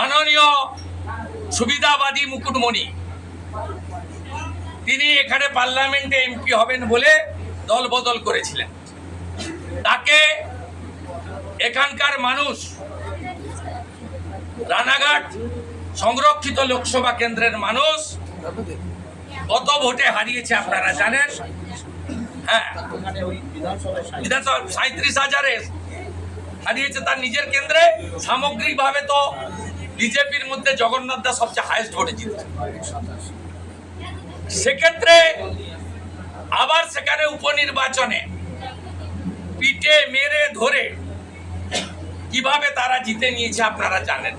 মাননীয় সুবিধাবাদী মুকুটমণি। তিনি এখানে পার্লামেন্টে এমপি হবেন বলে দল বদল করেছিলেন। তাকে এখানকার মানুষ রানাঘাট সংরক্ষিত লোকসভা কেন্দ্রের মানুষ কত ভোটে হারিয়েছে আপনারা জানেন। হ্যাঁ বিধানসভা সাঁত্রিশ হাজারে হারিয়েছে তার নিজের কেন্দ্রে। সামগ্রিকভাবে তো বিজেপির মধ্যে জগন্নাথ দাস সবচেয়ে হাইয়েস্ট ভোটে জিতেছে। সেক্ষেত্রে আবার সেখানে উপনির্বাচনে পিটে মেরে ধরে কীভাবে তারা জিতে নিয়েছে আপনারা জানেন।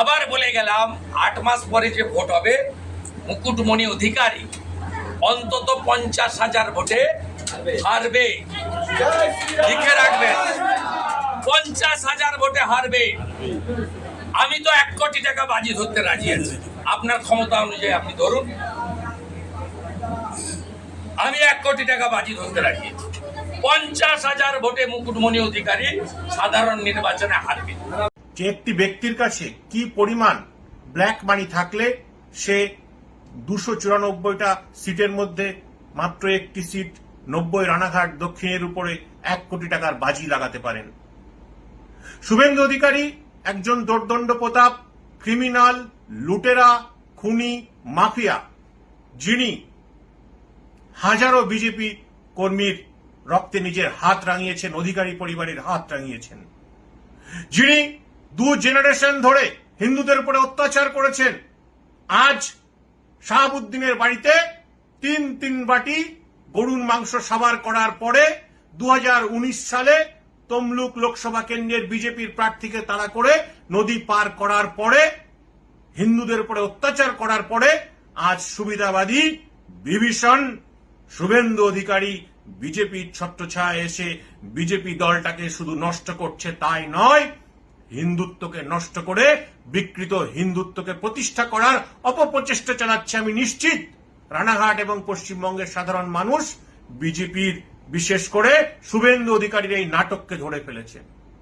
আবার বলে গেলাম, আট মাস পরে যে ভোট হবে, মুকুটমণি অধিকারী অন্তত পঞ্চাশ হাজার ভোটে হারবে। লিখে রাখবেন, পঞ্চাশ হাজার ভোটে হারবে। আমি তো এক কোটি টাকা বাজি ধরতে রাজি আছি। আপনার ক্ষমতা অনুযায়ী আপনি ধরুন। আমি এক কোটি টাকা বাজি ধরতে রাজি আছি। পঞ্চাশ হাজার ভোটে মুকুটমণি অধিকারী সাধারণ নির্বাচনে হারবে। যে একটি ব্যক্তির কাছে কি পরিমাণ ব্ল্যাক মানি থাকলে সে দুশো চুরানব্বইটা সিটের মধ্যে মাত্র একটি সিট নব্বই রানাঘাট দক্ষিণের উপরে এক কোটি টাকার বাজি লাগাতে পারেন। শুভেন্দু অধিকারী একজন দোর্দণ্ড প্রতাপ ক্রিমিনাল লুটেরা, খুনি, মাফিয়া, যিনি হাজারো বিজেপি কর্মীর রক্তে নিজের হাত রাঙিয়েছেন, অধিকারী পরিবারের হাত রাঙিয়েছেন। যিনি দু জেনারেশন ধরে হিন্দুদের উপরে অত্যাচার করেছেন, আজ শাহাবুদ্দিনের বাড়িতে তিন তিন বাটি গরুর মাংস সাবার করার পরে দু হাজার উনিশ সালে তমলুক লোকসভা কেন্দ্রের বিজেপির প্রার্থীকে তাড়া করে নদী পার করার পরে, হিন্দুদের উপরে অত্যাচার করার পরে আজ সুবিধাবাদী, বিভীষণ, শুভেন্দু অধিকারী বিজেপির ছত্রছায়া এসে বিজেপি দলটাকে শুধু নষ্ট করছে তাই নয়, হিন্দুত্বকে নষ্ট করে বিকৃত হিন্দুত্বকে প্রতিষ্ঠা করার অপপ্রচেষ্টা চালাচ্ছে, আমি নিশ্চিত। রানাঘাট এবং পশ্চিমবঙ্গের সাধারণ মানুষ বিজেপির বিশেষ করে শুভেন্দু অধিকারীর এই নাটককে ধরে ফেলেছে